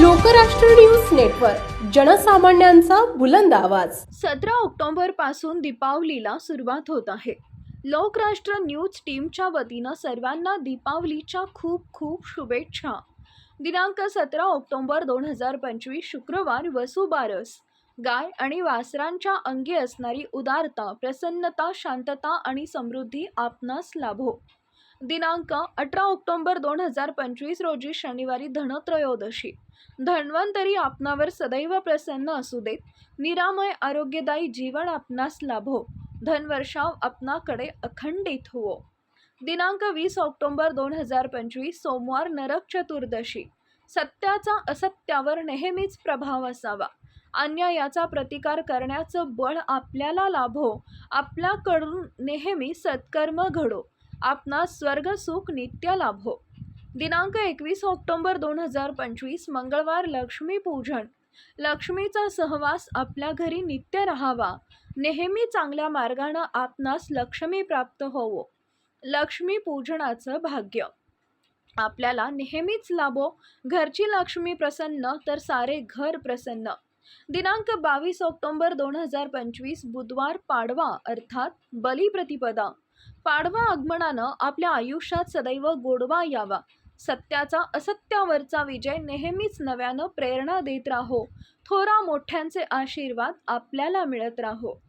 Lokrashtra news network जनसामान्यांचा बुलंद आवाज. सतरा ऑक्टोबरपासून दीपावलीला सुरुवात होत आहे. लोकराष्ट्र न्यूज टीमच्या वतीनं सर्वांना दीपावलीच्या खूप खूप शुभेच्छा. दिनांक सतरा ऑक्टोबर दोन हजार पंचवीस शुक्रवार वसुबारस गाय आणि वासरांच्या अंगी असणारी उदारता प्रसन्नता शांतता आणि समृद्धी आपणास लाभो. दिनांक अठरा ऑक्टोबर दोन हजार पंचवीस रोजी शनिवारी धनत्रयोदशी. धन्वंतरी आपणावर सदैव प्रसन्न असू देत. निरामय आरोग्यदायी जीवन आपणास लाभो. धनवर्षाव आपणाकडे अखंडित होवो. दिनांक वीस ऑक्टोबर दोन हजार पंचवीस सोमवार नरक चतुर्दशी. सत्याचा असत्यावर नेहमीच प्रभाव असावा. अन्यायाचा प्रतिकार करण्याचं बळ आपल्याला लाभो. आपल्याकडून नेहमी सत्कर्म घडो. आपणास स्वर्गसुख नित्य लाभो. दिनांक एकवीस ऑक्टोबर दोन हजार पंचवीस मंगळवार लक्ष्मीपूजन लक्ष्मीचा सहवास आपल्या घरी नित्य राहावा. नेहमी चांगल्या मार्गानं आपणास लक्ष्मी प्राप्त होवो. लक्ष्मी पूजनाचं भाग्य. आपल्याला नेहमीच लाभो. घरची लक्ष्मी प्रसन्न तर सारे घर प्रसन्न. दिनांक बावीस ऑक्टोबर दोन हजार पंचवीस बुधवार पाडवा अर्थात बलिप्रतिपदा. पाडवा आगमनानं आपल्या आयुष्यात सदैव गोडवा यावा. सत्याचा असत्यावरचा विजय नेहमीच नव्यानं प्रेरणा देत राहो. थोरा मोठ्यांचे आशीर्वाद आपल्याला मिळत राहो.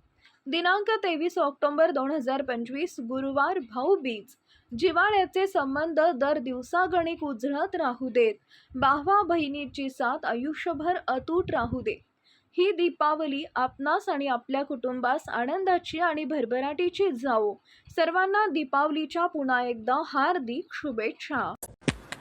दिनांक तेवीस ऑक्टोबर दोन हजार पंचवीस गुरुवार भाऊबीज जिवाळ्याचे संबंध दर दिवसागणिक उजळत राहू देत. भावा बहिणीची साथ आयुष्यभर अतूट राहू दे. ही दीपावली आपणास आणि आपल्या कुटुंबास आनंदाची आणि भरभराटीची जावो. सर्वांना दीपावलीच्या पुन्हा एकदा हार्दिक शुभेच्छा.